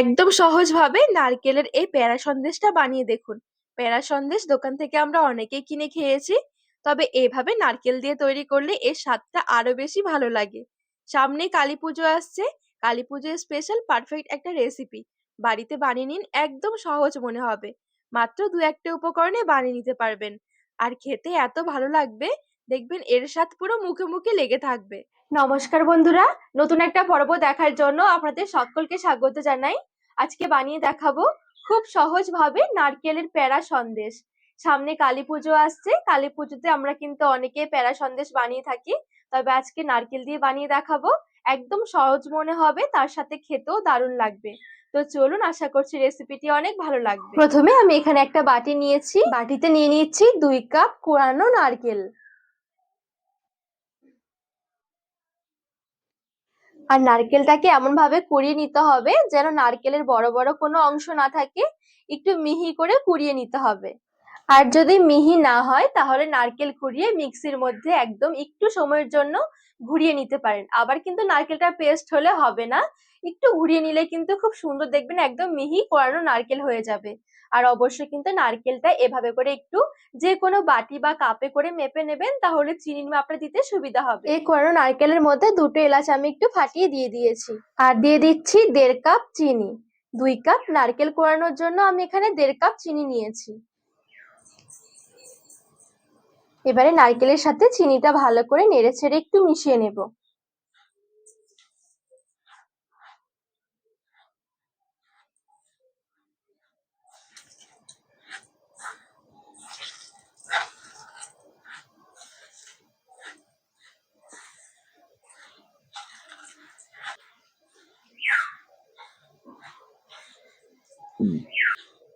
একদম সহজভাবে নারকেলের এই প্যারা সন্দেশটা বানিয়ে দেখুন। প্যারা সন্দেশ দোকান থেকে আমরা অনেকেই কিনে খেয়েছি। তবে এভাবে নারকেল দিয়ে তৈরি করলে এর স্বাদটা আরও বেশি ভালো লাগে। সামনে কালী পুজো আসছে। কালী পুজোর স্পেশাল পারফেক্ট একটা রেসিপি বাড়িতে বানিয়ে নিন একদম সহজ মনে হবে। মাত্র দু একটা উপকরণে বানিয়ে নিতে পারবেন। আর খেতে এত ভালো লাগবে, দেখবেন এর স্বাদ পুরো মুখে মুখে লেগে থাকবে। নমস্কার বন্ধুরা, নতুন একটা পর্ব দেখার জন্য আপনাদের সকলকে স্বাগত জানাই। আজকে বানিয়ে দেখাবো খুব সহজভাবে নারকেলের প্যারা সন্দেশ। সামনে কালী পুজো আসছে, কালী পুজোতে আমরা কিন্তু অনেকে প্যারা সন্দেশ বানিয়ে থাকি, তবে আজকে নারকেল দিয়ে বানিয়ে দেখাবো। একদম সহজ মনে হবে, তার সাথে খেতেও দারুণ লাগবে। তো চলুন, আশা করছি রেসিপিটি অনেক ভালো লাগবে। প্রথমে আমি এখানে একটা বাটি নিয়েছি। বাটিতে নিয়ে নিচ্ছি দুই কাপ কোরানো নারকেল। আর নারকেলটাকে এমন ভাবে কুড়িয়ে নিতে হবে যেন নারকেলের বড় বড় কোনো অংশ না থাকে, একটু মিহি করে কুড়িয়ে নিতে হবে। আর যদি মিহি না হয়, তাহলে নারকেল কুড়িয়ে মিক্সির মধ্যে একদম একটু সময়ের জন্য ঘুরিয়ে নিতে পারেন। আবার কিন্তু নারকেলটা পেস্ট হলে হবে না। একটু ঘুরিয়ে নিলে কিন্তু খুব সুন্দর দেখবেন একদম মিহি কোরানো নারকেল হয়ে যাবে। আর অবশ্যই কিন্তু নারকেলটা এভাবে করে একটু যে কোনো বাটি বা কাপে করে মেপে নেবেন, তাহলে চিনি মাপটা দিতে সুবিধা হবে। এই কোরানো নারকেলের মধ্যে দুটো এলাচ আমি একটু ফাটিয়ে দিয়ে দিয়েছি। আর দিয়ে দিচ্ছি দেড় কাপ চিনি। দুই কাপ নারকেল কোরানোর জন্য আমি এখানে দেড় কাপ চিনি নিয়েছি। এবারে নারকেলের সাথে চিনিটা ভালো করে নেড়ে ছেড়ে একটু মিশিয়ে নেব।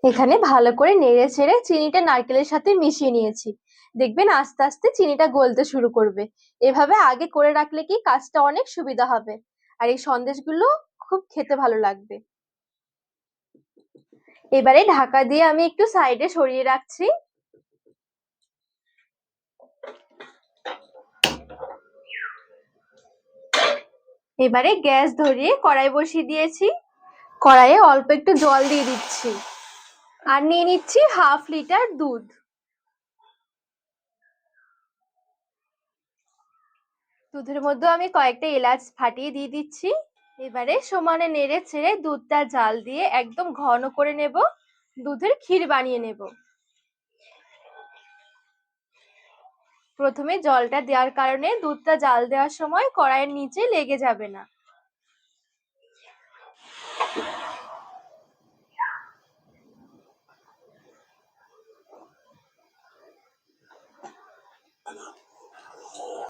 এখানে ভালো করে নেড়ে ছেড়ে চিনিটা নারকেলের সাথে মিশিয়ে নিয়েছি। দেখবেন আস্তে আস্তে চিনিটা গলতে শুরু করবে। এভাবে আগে করে রাখলে কি কাজটা অনেক সুবিধা হবে। আর এই সন্দেশগুলো খুব খেতে ভালো লাগবে। এবারে ঢাকা দিয়ে আমি একটু সাইডে সরিয়ে রাখছি। এবারে গ্যাস ধরিয়ে কড়াই বসিয়ে দিয়েছি। কড়াইয়ে অল্প একটু জল দিয়ে দিচ্ছি। আর নিয়ে নিচ্ছি হাফ লিটার দুধ। দুধের মধ্যে আমি কয়েকটা এলাচ ফাটিয়ে দিয়ে দিচ্ছি। এবারে সমানে নেড়ে ছেড়ে দুধটা জাল দিয়ে একদম ঘন করে নেব। দুধের ক্ষীর বানিয়ে নেব। প্রথমে জলটা দেওয়ার কারণে দুধটা জাল দেওয়ার সময় কড়াইয়ের নিচে লেগে যাবে না।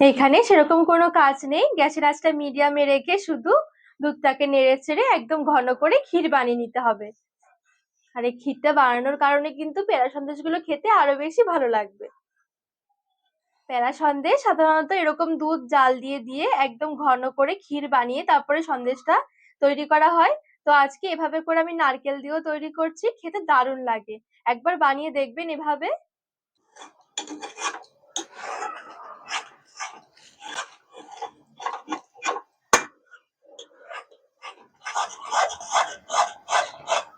এখানে সেরকম কোনো কাজ নেই। গ্যাসের আঁচটা মিডিয়ামে রেখে শুধু দুধটাকে নেড়ে চেড়ে একদম ঘন করে ক্ষীর বানিয়ে নিতে হবে। আর এই ক্ষীরটা বানানোর কারণে কিন্তু প্যারা সন্দেশগুলো খেতে আরও বেশি ভালো লাগবে। প্যারা সন্দেশ সাধারণত এরকম দুধ, জাল দিয়ে দিয়ে একদম ঘন করে ক্ষীর বানিয়ে তারপরে সন্দেশটা তৈরি করা হয়। তো আজকে এভাবে করে আমি নারকেল দিয়েও তৈরি করছি, খেতে দারুণ লাগে। একবার বানিয়ে দেখবেন এভাবে।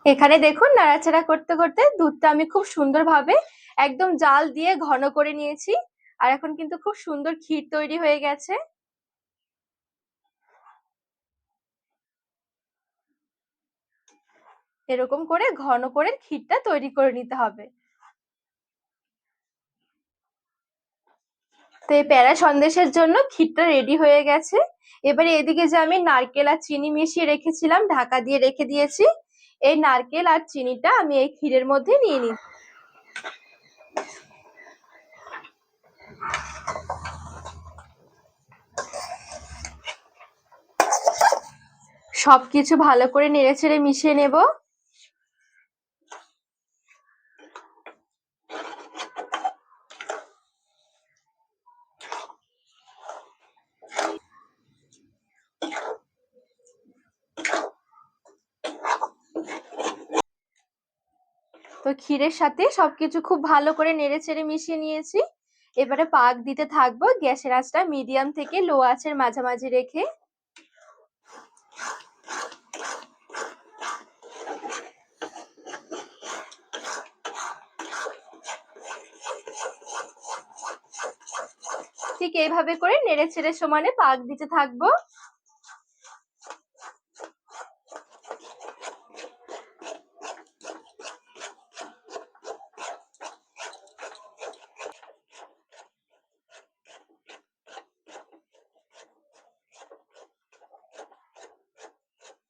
এখানে দেখুন নাড়াচাড়া করতে করতে দুধটা আমি খুব সুন্দরভাবে একদম জাল দিয়ে ঘন করে নিয়েছি। আর এখন কিন্তু খুব সুন্দর ক্ষীর তৈরি হয়ে গেছে। এরকম করে ঘন করে ক্ষীরটা তৈরি করে নিতে হবে। তো এই প্যারা সন্দেশের জন্য ক্ষীরটা রেডি হয়ে গেছে। এবারে এদিকে যে আমি নারকেল আর চিনি মিশিয়ে রেখেছিলাম, ঢাকা দিয়ে রেখে দিয়েছি। এই নারকেল আর চিনিটা আমি এই ক্ষীরের মধ্যে নিয়ে নিই সব কিছু ভালো করে নেড়ে ছেড়ে মিশিয়ে নেব। তো ক্ষীরের সাথে সবকিছু খুব ভালো করে নেড়ে চেড়ে মিশিয়ে নিয়েছি। এবারে পাক দিতে থাকব গ্যাসের আঁচটা মিডিয়াম থেকে লো আঁচের মাঝামাঝি রেখে। ঠিক এইভাবে করে নেড়ে ছেড়ে সমানে পাক দিতে থাকব।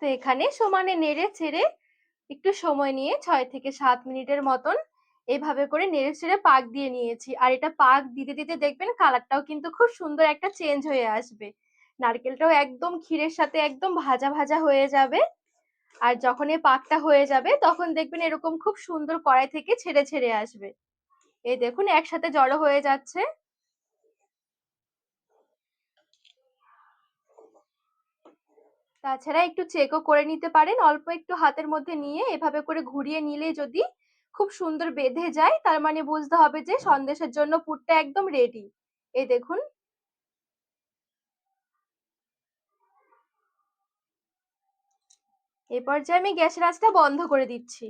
তো এখানে সমানে নেড়ে ছেড়ে একটু সময় নিয়ে ছয় থেকে সাত মিনিটের মতন এভাবে করে নেড়ে ছেড়ে পাক দিয়ে নিয়েছি। আর এটা পাক দিতে দিতে দেখবেন কালারটাও কিন্তু খুব সুন্দর একটা চেঞ্জ হয়ে আসবে। নারকেলটাও একদম ক্ষীরের সাথে একদম ভাজা ভাজা হয়ে যাবে। আর যখন এই পাকটা হয়ে যাবে তখন দেখবেন এরকম খুব সুন্দর কড়াই থেকে ছেড়ে ছেড়ে আসবে। এই দেখুন একসাথে জড়ো হয়ে যাচ্ছে। তাছাড়া একটু চেকও করে নিতে পারেন। অল্প একটু হাতের মধ্যে নিয়ে এভাবে করে ঘুরিয়ে নিলে যদি খুব সুন্দর বেঁধে যায়, তার মানে বুঝতে হবে যে সন্দেশের জন্য পুরটা একদম রেডি এই দেখুন। এ পর্যায়ে আমি গ্যাসের আঁচটা বন্ধ করে দিচ্ছি।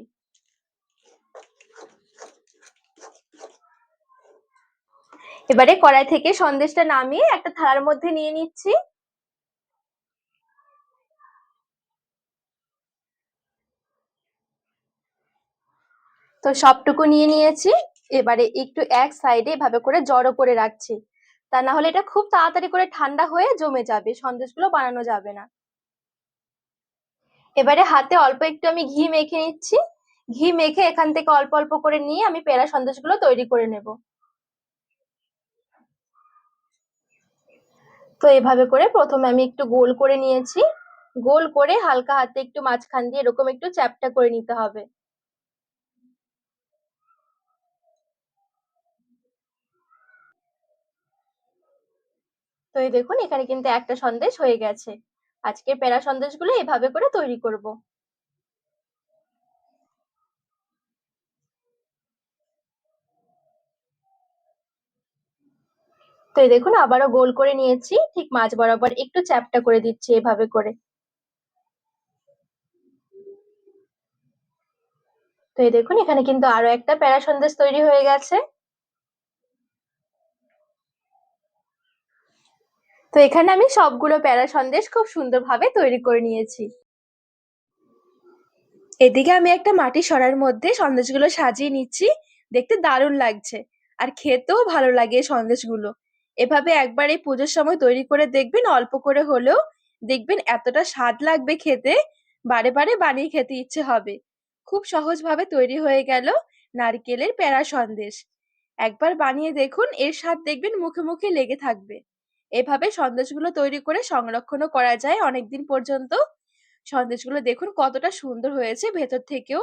এবারে কড়াই থেকে সন্দেশটা নামিয়ে একটা থালার মধ্যে নিয়ে নিচ্ছি। তো সবটুকু নিয়ে নিয়েছি। এবারে একটু এক সাইডে এভাবে করে জড়ো করে রাখছি। তা না হলে এটা খুব তাড়াতাড়ি করে ঠান্ডা হয়ে জমে যাবে, সন্দেশগুলো বানানো যাবে না। এবারে হাতে অল্প একটু আমি ঘি মেখে নিচ্ছি। ঘি মেখে এখান থেকে অল্প অল্প করে নিয়ে আমি পেড়া সন্দেশগুলো তৈরি করে নেব। তো এভাবে করে প্রথমে আমি একটু গোল করে নিয়েছি। গোল করে হালকা হাতে একটু মাঝখান দিয়ে এরকম একটু চ্যাপটা করে নিতে হবে। তো এই দেখুন, এখানে কিন্তু একটা সন্দেশ হয়ে গেছে। আজকে পেড়া সন্দেশগুলো এভাবে করে তৈরি করব। তো এই দেখুন, আবারও গোল করে নিয়েছি। ঠিক মাঝ বরাবর একটু চ্যাপটা করে দিচ্ছি এভাবে করে। তো এই দেখুন, এখানে কিন্তু আরও একটা প্যারা সন্দেশ তৈরি হয়ে গেছে। তো এখানে আমি সবগুলো প্যারা সন্দেশ খুব সুন্দরভাবে তৈরি করে নিয়েছি। এদিকে আমি একটা মাটি সরার মধ্যে সন্দেশগুলো সাজিয়ে নিচ্ছি। দেখতে দারুণ লাগছে। আর খেতেও ভালো লাগে সন্দেশগুলো। এভাবে একবার এই পুজোর সময় তৈরি করে দেখবেন, অল্প করে হলেও দেখবেন এতটা স্বাদ লাগবে খেতে। বারে বারে বানিয়ে খেতে ইচ্ছে হবে। খুব সহজভাবে তৈরি হয়ে গেল নারকেলের প্যারা সন্দেশ। একবার বানিয়ে দেখুন, এর স্বাদ দেখবেন মুখে মুখে লেগে থাকবে। এভাবে সন্দেশগুলো তৈরি করে সংরক্ষণও করা যায় অনেকদিন পর্যন্ত। সন্দেশগুলো দেখুন কতটা সুন্দর হয়েছে ভেতর থেকেও।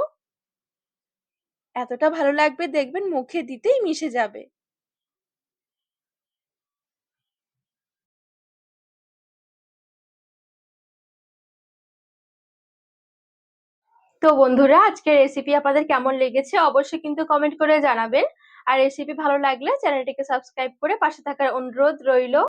এতটা ভালো লাগবে দেখবেন মুখে দিতেই মিশে যাবে। তো বন্ধুরা, আজকের রেসিপি আপনাদের কেমন লেগেছে অবশ্যই কিন্তু কমেন্ট করে জানাবেন। আর রেসিপি ভালো লাগলে চ্যানেলটিকে সাবস্ক্রাইব করে পাশে থাকার অনুরোধ রইল।